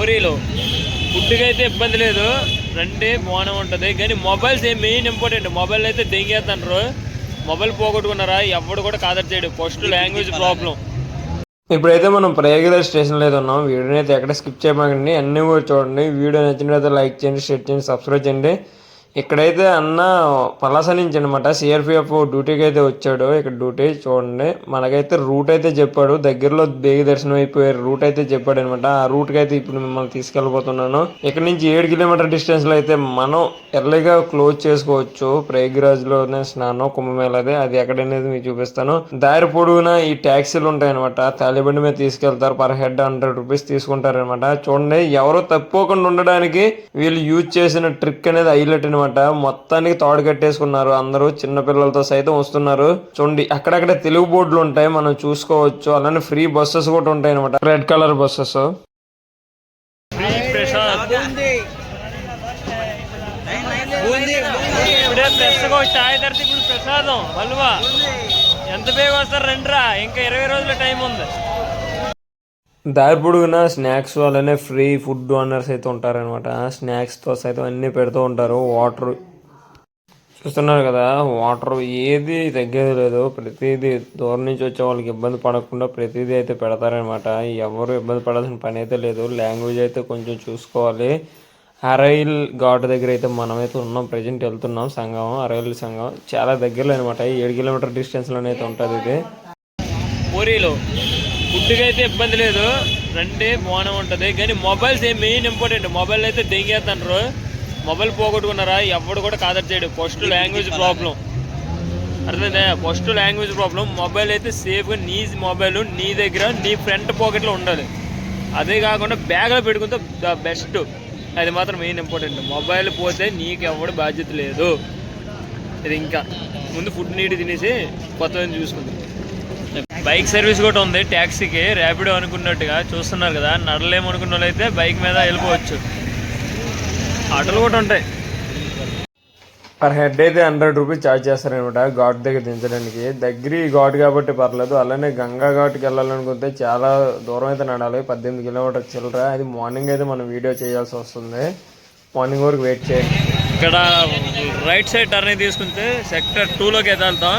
పూరీలు. ఫుడ్కి అయితే ఇబ్బంది లేదు. రండి మోనం ఉంటుంది. కానీ మొబైల్స్ ఏ మెయిన్ ఇంపార్టెంట్. మొబైల్ అయితే దెంగేస్తున్నారు మొబైల్ పోగొట్టుకున్నారా? ఎవడు కూడా కాదర్ చేయడు ఫస్ట్ లాంగ్వేజ్ ప్రాబ్లం. ఇప్పుడైతే మనం ప్రయాగరాజ్ స్టేషన్లో అయితే ఉన్నాం. వీడియోని అయితే ఎక్కడ స్కిప్ చేయమాకండి. అన్నీ కూడా చూడండి. వీడియో నచ్చినట్లయితే లైక్ చేయండి షేర్ చేయండి సబ్స్క్రైబ్ చేయండి. ఇక్కడైతే అన్న పలాస నుంచి అనమాట సిఆర్పిఎఫ్ డ్యూటీకి అయితే వచ్చాడు. ఇక్కడ డ్యూటీ చూడండి. మనకైతే రూట్ అయితే చెప్పాడు. దగ్గరలో బేగి దర్శనం అయిపోయారు రూట్ అయితే చెప్పాడు అనమాట ఆ రూట్కి అయితే ఇప్పుడు మిమ్మల్ని తీసుకెళ్ళిపోతున్నాను ఇక్కడ నుంచి ఏడు కిలోమీటర్ డిస్టెన్స్లో అయితే మనం ఎర్లీగా క్లోజ్ చేసుకోవచ్చు. ప్రయాగ్రాజ్లోనే స్నానం కుంభమేళది అది. ఎక్కడనేది మీకు చూపిస్తాను. దారి పొడవునా ఈ ట్యాక్సీలు ఉంటాయి అనమాట తాలిబండి మీద తీసుకెళ్తారు. పర్ హెడ్ హండ్రెడ్ రూపీస్ తీసుకుంటారు అనమాట చూడండి ఎవరో తప్పుకోకుండా ఉండడానికి వీళ్ళు యూజ్ చేసిన ట్రిక్ అనేది హైలైట్ అనమాట అనమాట మొత్తానికి తాడు కట్టేసుకున్నారు. అందరూ చిన్నపిల్లలతో సైతం వస్తున్నారు. చూడండి అక్కడక్కడ తెలుగు బోర్డులు ఉంటాయి. మనం చూసుకోవచ్చు. అలానే ఫ్రీ బస్సెస్ కూడా ఉంటాయి అనమాట రెడ్ కలర్ బస్సెస్. ఇప్పుడే ఫ్రెష్గా చాయ్ తడితే ఇప్పుడు ప్రసాదం. హల్వా ఎంత బేగా వస్తారు రండిరా? ఇంకా ఇరవై రోజుల టైం ఉంది. దారి పొడుగున స్నాక్స్ వాళ్ళనే ఫ్రీ ఫుడ్ ఓనర్స్ అయితే ఉంటారనమాట స్నాక్స్తో సైతం అన్నీ పెడుతూ ఉంటారు. వాటర్ చూస్తున్నారు కదా వాటర్ ఏది తగ్గేది లేదు. ప్రతిదీ దూరం నుంచి వచ్చే వాళ్ళకి ఇబ్బంది పడకుండా ప్రతిదీ అయితే పెడతారనమాట ఎవరు ఇబ్బంది పడాల్సిన పని అయితే లేదు. లాంగ్వేజ్ అయితే కొంచెం చూసుకోవాలి. అరైల్ ఘాట్ దగ్గర అయితే మనమైతే ఉన్నాం ప్రజెంట్ వెళ్తున్నాం. సంఘం అరైల్ సంఘం చాలా దగ్గరలో అనమాట ఏడు కిలోమీటర్ డిస్టెన్స్లోనే అయితే ఉంటుంది ఇది. పూరీలు ఫుడ్కి అయితే ఇబ్బంది లేదు. రండి మోనం ఉంటుంది. కానీ మొబైల్స్ ఏ మెయిన్ ఇంపార్టెంట్ మొబైల్ అయితే దెంగేస్తున్నారు మొబైల్ పోగొట్టుకున్నారా? ఎవడు కూడా కాదర్ చేయడు. ఫస్ట్ లాంగ్వేజ్ ప్రాబ్లం అర్థమైందా? ఫస్ట్ లాంగ్వేజ్ ప్రాబ్లం మొబైల్ అయితే సేఫ్గా నీ మొబైల్ నీ దగ్గర నీ ఫ్రంట్ పాకెట్లో ఉండాలి. అదే కాకుండా బ్యాగ్లో పెట్టుకుంటే ద బెస్ట్ అది మాత్రం మెయిన్ ఇంపార్టెంట్ మొబైల్ పోతే నీకు ఎవడు బాధ్యత లేదు. ఇది ఇంకా. ముందు ఫుడ్ నీట్ తినేసి కొత్తది చూసుకుందాం. బైక్ సర్వీస్ కూడా ఉంది ట్యాక్సీకి ర్యాపిడో అనుకున్నట్టుగా చూస్తున్నారు కదా నడలేమనుకున్న వాళ్ళు అయితే బైక్ మీద వెళ్ళిపోవచ్చు. ఆటోలు కూడా ఉంటాయి. పర్ హెడ్ అయితే హండ్రెడ్ రూపీస్ ఛార్జ్ చేస్తారనమాట ఘాట్ దగ్గర దించడానికి. దగ్గర ఘాట్ కాబట్టి పర్లేదు అలానే గంగా ఘాట్కి వెళ్ళాలనుకుంటే చాలా దూరం అయితే నడాలి పద్దెనిమిది కిలోమీటర్ చిల్లర. అది మార్నింగ్ అయితే మనం వీడియో చేయాల్సి వస్తుంది. మార్నింగ్ వరకు వెయిట్ చేయండి. ఇక్కడ రైట్ సైడ్ టర్న్ తీసుకుంటే సెక్టర్ టూలోకి వెళ్తాం.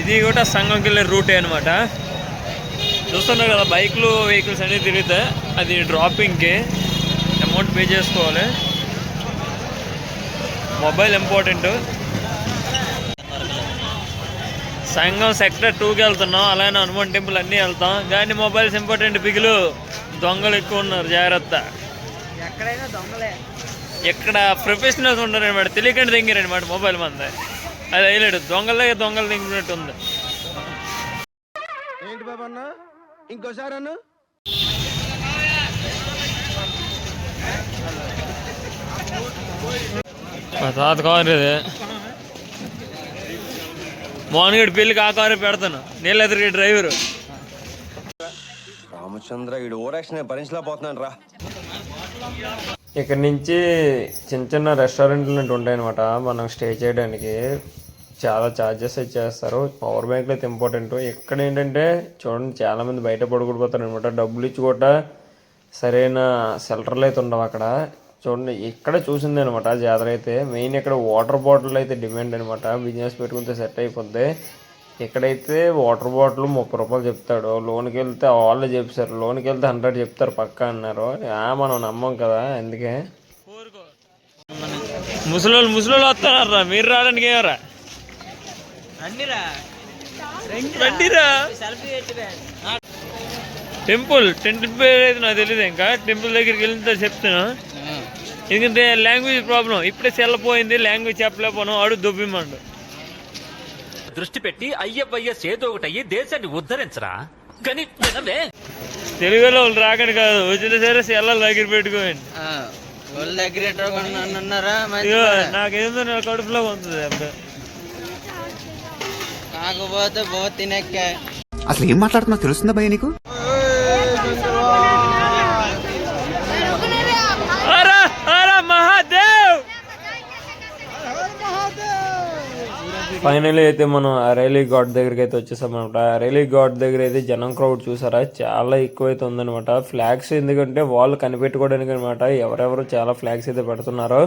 ఇది కూడా సంఘంకి వెళ్ళే రూటే అనమాట చూస్తున్నారు కదా బైక్లు వెహికల్స్ అన్నీ తిరుగుతాయి అది డ్రాపింగ్కి అమౌంట్ పే చేసుకోవాలి. మొబైల్ ఇంపార్టెంట్ సంఘం సెక్టర్ టూకి వెళ్తున్నాం అలానే హనుమాన్ టెంపుల్ అన్నీ వెళ్తాం. కానీ మొబైల్స్ ఇంపార్టెంట్ బిగులు. దొంగలు ఎక్కువ ఉన్నారు జాగ్రత్త. ఎక్కడైనా దొంగలే. ఇక్కడ ప్రొఫెషనల్స్ ఉన్నారు అనమాట తెలియకుండా దింగారనమాట మొబైల్ మంద. అది హైలైట్ దొంగలే దొంగలు దింగినట్టు ఉంది ఏంటి బాబు అన్న? ఇంకోసారి అన్న? మా తాత కారు ఇది మోహన్ గడి పెళ్ళికి ఆ కారు పెడతాను. నీళ్ళు ఎదురు డ్రైవరు. రామచంద్ర ఈడు ఓరాక్షన్ భరించలేకపోతున్నాను రా. ఇక్కడ నుంచి చిన్న చిన్న రెస్టారెంట్లు ఉంటాయి అనమాట మనం స్టే చేయడానికి చాలా ఛార్జెస్ అయితే చేస్తారు. పవర్ బ్యాంక్లు అయితే ఇంపార్టెంట్ ఇక్కడ ఏంటంటే చూడండి చాలామంది బయట పడుకుడిపోతారు అనమాట డబ్బులు ఇచ్చి కూడా సరైన సెల్టర్లు అయితే ఉండవు అక్కడ. చూడండి ఇక్కడ చూసింది అనమాట జాతర అయితే. మెయిన్ ఇక్కడ వాటర్ బాటిల్ అయితే డిమాండ్ అనమాట బిజినెస్ పెట్టుకుంటే సెట్ అయిపోద్ది. ఇక్కడైతే వాటర్ బాటిల్ ముప్పై రూపాయలు చెప్తాడు లోన్కి వెళ్తే వాళ్ళు చెప్పారు. లోన్కి వెళ్తే హండ్రెడ్ చెప్తారు పక్క అన్నారు. మనం నమ్మం కదా అందుకే. ముసలోళ్ళు ముసలోళ్ళు వస్తున్నారా మీరు రావడానికి ఏమరా? రండిరా. టెంపుల్ టెంపుల్ పేరు అయితే నాకు తెలియదు ఇంకా. టెంపుల్ దగ్గరికి వెళ్తే చెప్తాను ఎందుకంటే లాంగ్వేజ్ ప్రాబ్లం. ఇప్పుడే సెల్లపోయింది లాంగ్వేజ్ చెప్పలేకపోను అడుగు దొబ్బిమండు దృష్టి పెట్టి అయ్యవయ్య ఏదో ఒకటి అయ్యి దేశాన్ని ఉద్ధరించరా? కానీ తెలుగులో వాళ్ళు రాకండి కాదు. వచ్చిన సరే సెల్లలు దగ్గర పెట్టుకోండి. నాకేందో నా కడుపులో ఉంటుంది బో తినెక్కే అసలు ఏం మాట్లాడుతున్నా తెలుస్తుందా భయ నీకు? ఫైనల్లీ అయితే మనం అరేలీ ఘాట్ దగ్గరికి అయితే వచ్చేసాం అనమాట అరేలీ ఘాట్ దగ్గర అయితే జనం క్రౌడ్ చూసారా? చాలా ఎక్కువ అయితే ఉందన్నమాట. ఫ్లాగ్స్ ఎందుకంటే వాళ్ళు కనిపెట్టుకోవడానికి అనమాట ఎవరెవరు చాలా ఫ్లాగ్స్ అయితే పెడుతున్నారో.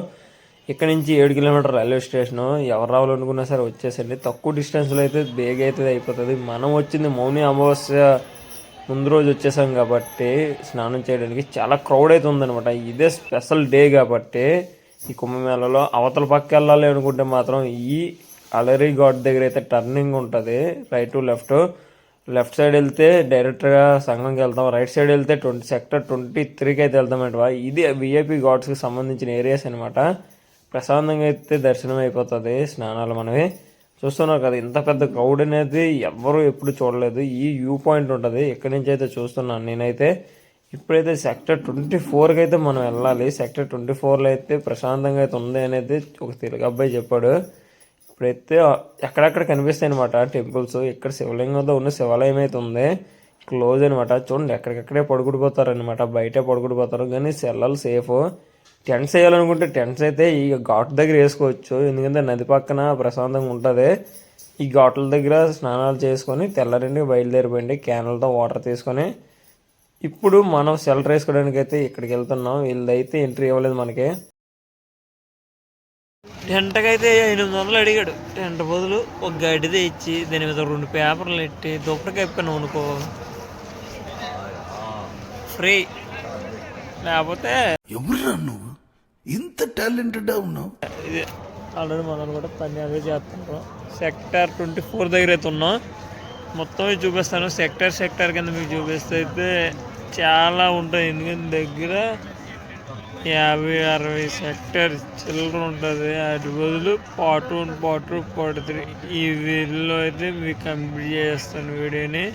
ఇక్కడ నుంచి ఏడు కిలోమీటర్ రైల్వే స్టేషన్ ఎవరు రావాలనుకున్నా సరే వచ్చేసండి. తక్కువ డిస్టెన్స్లో అయితే బేగ్ అయితే అయిపోతుంది. మనం వచ్చింది మౌని అమావాస్య ముందు రోజు వచ్చేసాం కాబట్టి స్నానం చేయడానికి చాలా క్రౌడ్ అయితే ఉందనమాట ఇదే స్పెషల్ డే కాబట్టి ఈ కుంభమేళలో అవతల పక్క వెళ్ళాలి అనుకుంటే మాత్రం ఈ అలరీ ఘాట్ దగ్గర అయితే టర్నింగ్ ఉంటుంది. Right to left left side వెళ్తే డైరెక్ట్గా సంఘంకి వెళ్తాం. రైట్ సైడ్ వెళ్తే ట్వంటీ సెక్టర్ ట్వంటీ త్రీకి అయితే వెళ్తామంట ఇది విఐపి ఘాట్స్కి సంబంధించిన ఏరియాస్ అనమాట ప్రశాంతంగా అయితే దర్శనం అయిపోతుంది స్నానాలు మనవి. చూస్తున్నారు కదా ఇంత పెద్ద క్రౌడ్ అనేది ఎవ్వరూ ఎప్పుడు చూడలేదు. ఈ వ్యూ పాయింట్ ఉంటుంది. ఎక్కడి నుంచి అయితే చూస్తున్నాను నేనైతే. ఇప్పుడైతే సెక్టర్ ట్వంటీ ఫోర్కి అయితే మనం వెళ్ళాలి. సెక్టర్ ట్వంటీ ఫోర్లో అయితే ప్రశాంతంగా అయితే ఉంది అనేది ఒక తెలుగు అబ్బాయి చెప్పాడు. ఇప్పుడైతే ఎక్కడెక్కడ కనిపిస్తాయి అనమాట టెంపుల్స్ ఇక్కడ శివలింగంతో ఉన్న శివాలయం అయితే ఉంది. క్లోజ్ అనమాట చూడండి ఎక్కడికక్కడే పడుకుడిపోతారు బయటే పడుకుడిపోతారు కానీ సెల్లలు సేఫ్. టెంట్స్ వేయాలనుకుంటే టెంట్స్ అయితే ఈ ఘాట్ దగ్గర వేసుకోవచ్చు. ఎందుకంటే నది పక్కన ప్రశాంతంగా ఉంటుంది. ఈ ఘాట్ల దగ్గర స్నానాలు చేసుకొని తెల్లరింటికి బయలుదేరిపోయింది క్యాన్లతో వాటర్ తీసుకొని. ఇప్పుడు మనం షెల్టర్ వేసుకోవడానికి అయితే ఇక్కడికి వెళ్తున్నాం. వీళ్ళదైతే ఎంట్రీ ఇవ్వలేదు మనకి. టెంట్కి అయితే ఎనిమిది వందలు అడిగాడు. టెంట్ బదులు ఒక గడ్డిదే ఇచ్చి దాని మీద రెండు పేపర్లు పెట్టి దుప్పటి కప్పాను అనుకో ఫ్రీ. లేకపోతే ఎవరురా నువ్వు? ఇంత టాలెంటెడ్ ఉన్నావు? ఇది ఆల్రెడీ మనం కూడా పని అదే చేస్తున్నాం సెక్టార్ ట్వంటీ ఫోర్ దగ్గర అయితే ఉన్నాం. మొత్తం చూపిస్తాను. సెక్టార్ సెక్టార్ కింద మీకు చూపిస్తే అయితే చాలా ఉంటాయి. ఎందుకంటే దగ్గర యాభై అరవై సెక్టర్ చిల్లర ఉంటుంది. అటు బదులు part one part two part three. ఈ వీడియోలో అయితే మీకు కంప్లీట్ చేస్తాను వీడియోని.